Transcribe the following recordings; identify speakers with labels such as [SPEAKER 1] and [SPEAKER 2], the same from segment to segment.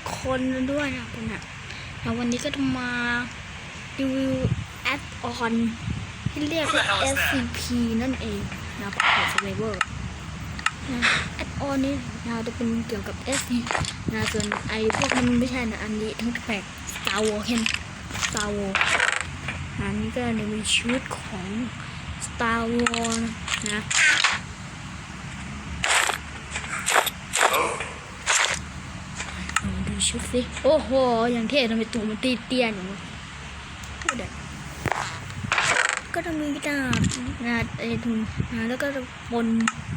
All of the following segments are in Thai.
[SPEAKER 1] ทุกคนด้วยนะผมนะแล้ววันนี้ก็จะมารีวิวแอดออนที่เรียกว่า SCP นั่นเองนะครับของ Survivor นะแอดออนนี้นะจะเป็นเกี่ยวกับ SCP นะส่วนไอพวกมันไม่ใช่นะอันนี้ทั้งแปลก Star Wars เห็น Star Wars อันนี้ก็ในมีชุดของ Star Wars นะ ลองดู ชุดสิโอ้โห อย่างเท่ทำไมตัวมันตีเตี้ยอย่างนี้พูดอะก็จะมีกีตาร์นะไอ้ทุนนะแล้วก็จะปน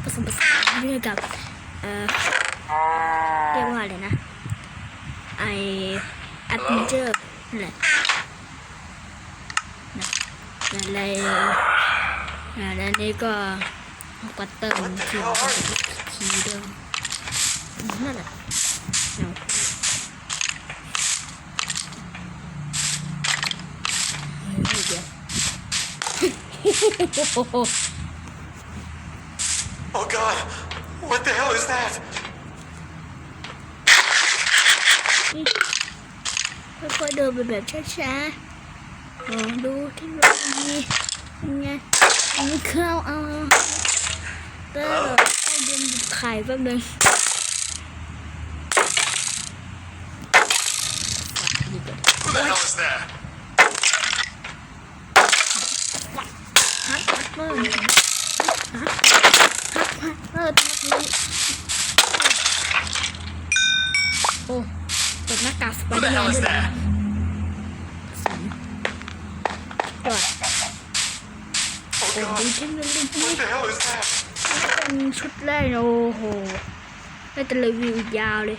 [SPEAKER 1] ผสมผสานด้วยกับ เอ่อ เรียกว่าอะไรนะ ไอแอดเวนเจอร์นั่นแหละนะอะไรนะแล้วนี่ก็กัตเตอร์มันคือคีย์เดิมนั่นแหละ No. เฮ้ยเดี๋ยว
[SPEAKER 2] Oh god, what the hell is that?
[SPEAKER 1] ค่อยๆเดินไปแบบช้าๆลองดูที่เรามียังไงมีข้าวเอาเตอร์เอาเดินไข่แป๊บนึง
[SPEAKER 2] Who the hell is that?
[SPEAKER 1] ฮัทฮัท เตอร์ฮัทฮัทเตอร์ทักนี้โอ้เปิดหน้ากากสไป
[SPEAKER 2] Who
[SPEAKER 1] เดอ
[SPEAKER 2] the
[SPEAKER 1] ร์แม
[SPEAKER 2] hell
[SPEAKER 1] น
[SPEAKER 2] is
[SPEAKER 1] ด้วยนะ
[SPEAKER 2] that?
[SPEAKER 1] จอด
[SPEAKER 2] Oh
[SPEAKER 1] โอ้
[SPEAKER 2] god,
[SPEAKER 1] ดีจังเลยดีจังเลย
[SPEAKER 2] what the hell is that?
[SPEAKER 1] เป็นชุดแรกนะโอ้โหน่าจะรีวิวอีกยาวเลย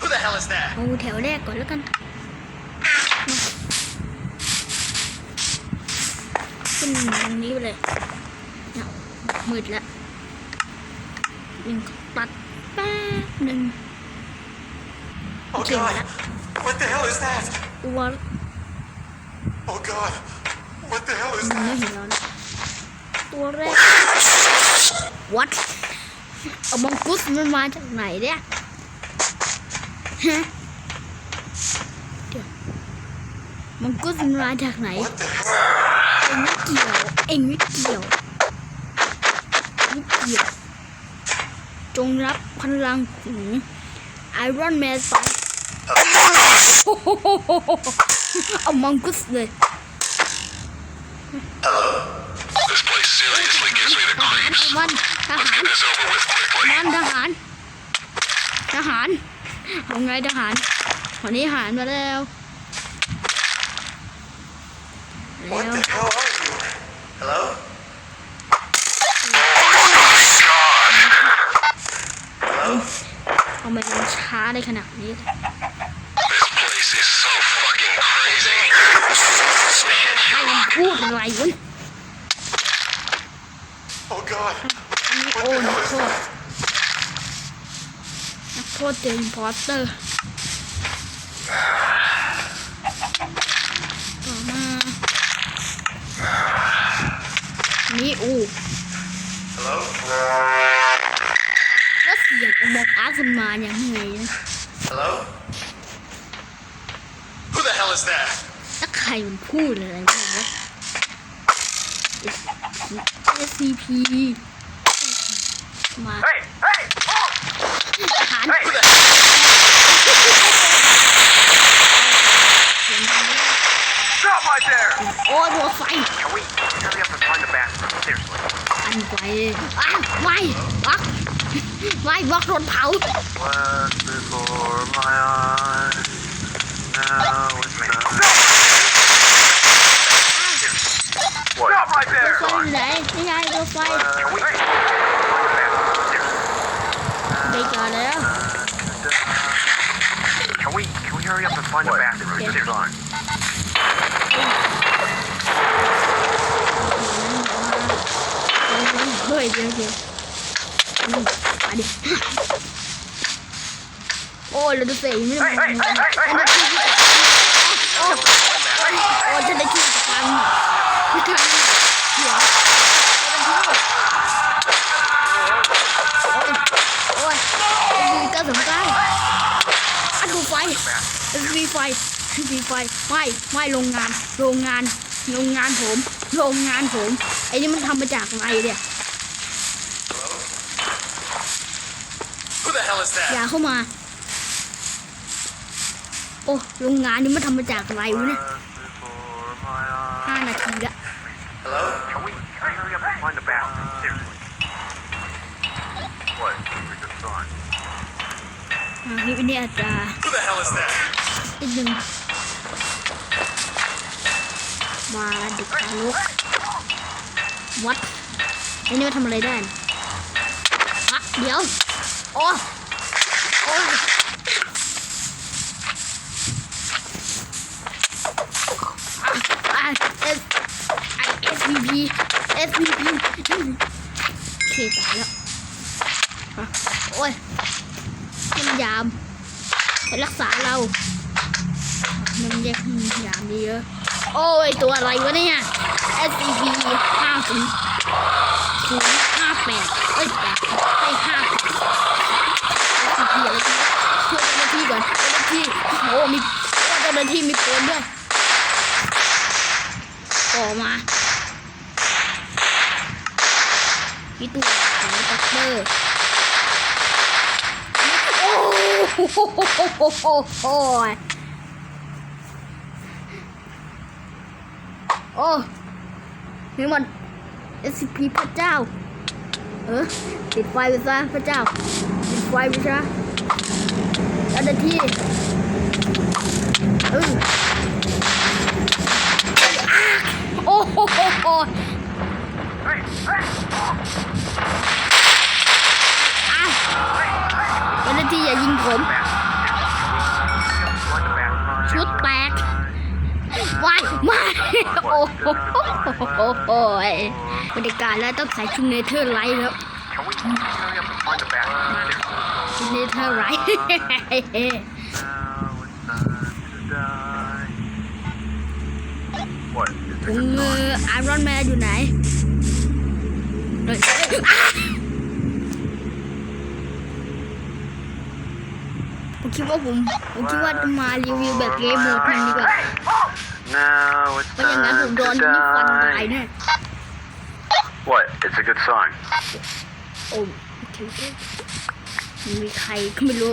[SPEAKER 2] Who the hell is that?
[SPEAKER 1] เอาแถวแรกก่อนแล้วกัน ขึ้นตรงนี้ไปเลยเนี่ยมืดแล้วยิงตัดแป๊บหนึ่ง
[SPEAKER 2] Oh god, what the hell is that?
[SPEAKER 1] ตัว
[SPEAKER 2] Oh god, what the hell is
[SPEAKER 1] มันไม่
[SPEAKER 2] that?
[SPEAKER 1] เห็นแล้วนะตัวแรก what เอามังกุสมันมาจากไหนเนี่ยฮะเดี๋ยวมังกุสมันมาจากไหน
[SPEAKER 2] What the hell?
[SPEAKER 1] เองไม่เกี่ยว เองไม่เกี่ยวไม่เกี่ยว จงรับพลังของไอรอนแมนไปเอามังกุสเลย
[SPEAKER 2] This place seriously gives me the creeps.
[SPEAKER 1] มันทหาร
[SPEAKER 2] Get this over with quickly.
[SPEAKER 1] มันทหาร ทหารเอาไงทหารวันนี้ทหารมาแล้ว
[SPEAKER 2] What
[SPEAKER 1] แล้ว
[SPEAKER 2] the hell are you? Hello?
[SPEAKER 1] ทำไมมันช้าได้ขนาดนี้
[SPEAKER 2] This place is so fucking crazy.
[SPEAKER 1] ให้มันพูดอะไรวะ
[SPEAKER 2] Oh god,
[SPEAKER 1] อันนี้โอ้นักโทษนักโทษเจออินพอร์เตอร์ต่อมา นี่อู
[SPEAKER 2] hello?
[SPEAKER 1] แล้วเสียงอมองอาร์คุณมาอย่างไงนะ
[SPEAKER 2] Hello? Who the hell is that?
[SPEAKER 1] ถ้าใครมันพูดอะไรบ้างวะ SCP มา
[SPEAKER 2] Hey, hey! Oh!
[SPEAKER 1] ทหาร
[SPEAKER 2] Hey! Who the
[SPEAKER 1] เสียงดังมาก
[SPEAKER 2] Stop right there!
[SPEAKER 1] โอ้ยหัวไฟ
[SPEAKER 2] Can we hurry up and find the bathroom? Seriously.
[SPEAKER 1] อันไฟอ้าวไฟวักไฟวักโดนเผา
[SPEAKER 2] Was before my eyes. Now it's not. What? Stop right
[SPEAKER 1] รถไฟอยู่ไหนไม่ใช่รถไฟ
[SPEAKER 2] Can we?
[SPEAKER 1] ไปจอดแล้ว
[SPEAKER 2] Can we? Can we hurry up and find the bathroom?
[SPEAKER 1] Yeah.
[SPEAKER 2] Seriously.
[SPEAKER 1] วยจริงจริไมาดิโอ้เราดูเสียไม่ได้
[SPEAKER 2] ไม่
[SPEAKER 1] ได้โอ้โอ้จะได้กินกับมันพี่ทางเดี๋ยวโอ้ยมีกระสุนใต้อันดูไฟมีไฟมีไฟไม่ไม่โรงงาน โรงงาน โรงงานผม โรงงานผม ไอ้นี่มันทำมาจากอะไรเนี่ย อย่า
[SPEAKER 2] that?
[SPEAKER 1] เข้ามา โอ้โรงงานนี้มันทำมาจากอะไรวะเนี่ยห้านาทีละ
[SPEAKER 2] Hello?
[SPEAKER 3] Can we hurry up and find the bathroom? Seriously. What? We're just on.
[SPEAKER 1] อ่าคลิปนี้อาจจะ
[SPEAKER 2] Who the hell is that?
[SPEAKER 1] นิดนึงมาเด็กทารกวัดไอ้นี่มาทำอะไรได้น่ะฮะเดี๋ยว โอ้ โอ้ยอะเอสเอสพีพีเอสพีพีโอเคตายแล้วโอ้ยยามไปรักษาเรามันแยกยามเยอะโอ้ยตัวอะไรวะเนี่ย SCP ห้าศูนย์ศูนย์ห้าแปดเอ้ยแปดไอ้ห้า SCP อะไรกันเนี่ยช่วยเจ้าหน้าที่ก่อนเจ้าหน้า ที่โอ้มีเจ้าหน้าที่มีปืนด้วยออมาพี่ตัวของด็อกเตอร์โอ้โหโอ้ยโอ้นี่มัน SCP พระเจ้า เออปิดไฟไปซะพระเจ้าปิดไฟไปซะ เจ้าหน้าที่เอออะโอ้โห
[SPEAKER 3] Hey! Hey!
[SPEAKER 1] อะเจ้าหน้าที่อย่ายิงผม
[SPEAKER 3] Find the bathroom.
[SPEAKER 1] ชุดแตกว้ายไม่โอ้โหโอ้ยบรรยากาศแล้วต้องใส่ชุดเนเธอร์ไลท์แล้ว
[SPEAKER 3] Can we hurry up and find the bathroom? Seriously.
[SPEAKER 1] ชุดเนเธอร์ไลท์
[SPEAKER 3] Now it's time to die. What? Is
[SPEAKER 1] ถุ
[SPEAKER 3] it
[SPEAKER 1] ง
[SPEAKER 3] a
[SPEAKER 1] มือ
[SPEAKER 3] sign?
[SPEAKER 1] ไอรอนแมนอยู่ไหนเฮ้ยอะผมคิดว่าผมผมคิดว่าจะมารีวิวแบบเกมโหมดมันดีกว่า
[SPEAKER 3] Now it's
[SPEAKER 1] ไม่อย่างนั้นผม
[SPEAKER 3] time
[SPEAKER 1] โดน
[SPEAKER 3] to
[SPEAKER 1] นี่ฟันตาย
[SPEAKER 3] die.
[SPEAKER 1] แน่
[SPEAKER 3] What? It's a good sign.
[SPEAKER 1] โอ้โอเคโอเค มีใครก็ไม่รู้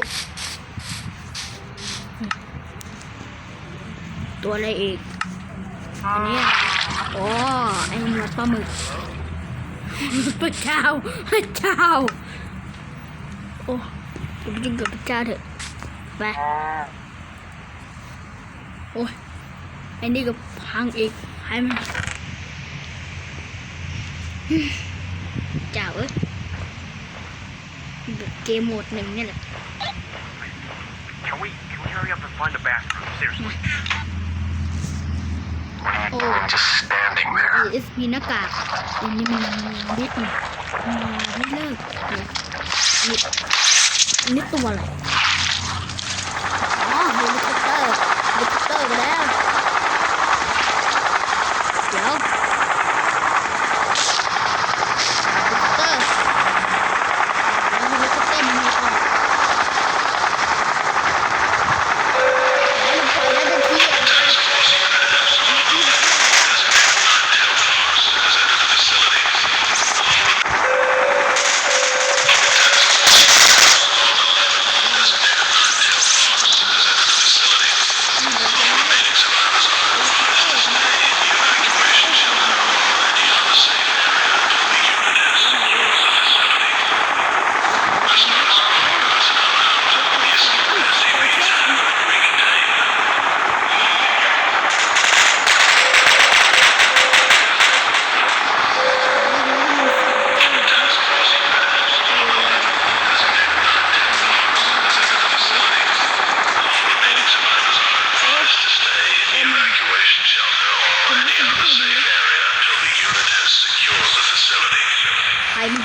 [SPEAKER 1] ตัวอะไรอีกอันนี้อะไรอ๋อไอ้หนวดปลาหมึกพระเจ้าพระเจ้า โอ้ผมไปกินกับพระเจ้าเถอะ ไป โอ้ยไอ้นี่ก็พังอีกให้มันเจ้าเอ้ยแบบ เกมโหมดหนึ่งเนี่ยแหละ
[SPEAKER 3] Can we can we hurry up and find the bathroom? Seriously.
[SPEAKER 1] โอ้
[SPEAKER 3] Just standing
[SPEAKER 1] เอสพีหน้ากากอันนี้มันนิดหนึงมันไม่เลิกเนี่ยนี่นี่ตัวอะไร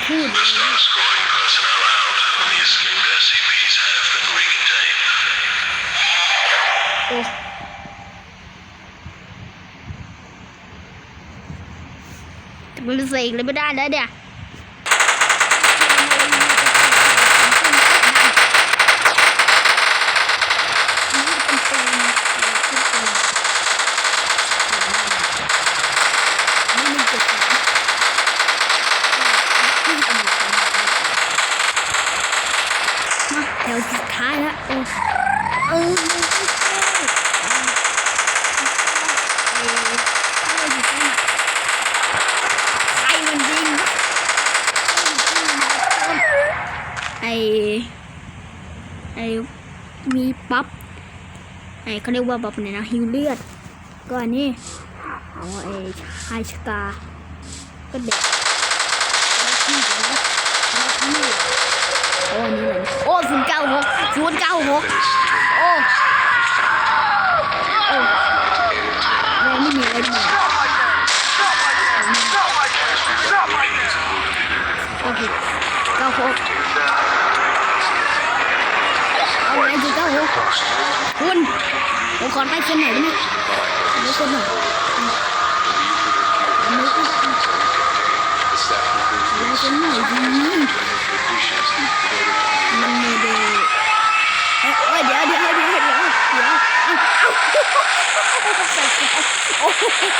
[SPEAKER 1] ใครมันพูด
[SPEAKER 4] Start escorting personnel out. The escaped SCPs have been recontained.
[SPEAKER 1] โอ้แต่มันเสกเลยไม่ได้แล้วเนี่ย เขาเรียกว่าปั๊บเนี่ยนะฮิวเลือด ก็อันนี้เอาไอชายชกา ก็เด็กแล้วที่แล้วแล้วที่โอ้อันนี้อะไรเนี่ยโอ้ศูนย์เก้าหกศูนย์เก้าหกโอ้โอ้แม่ไม่มีอะไรเลยโอเคเก้าหกเอาไงดีเก้าหก คุณผมขอไปเซ็นหน่อยได้ไหมไม่เซ็นหน่อยอันนี้ก็ได้แล้วเช่นไหนดีมันมีเดเอ้ยเอ้ยเดี๋ยวเดี๋ยวเดี๋ยวเดี๋ยวเดี๋ยว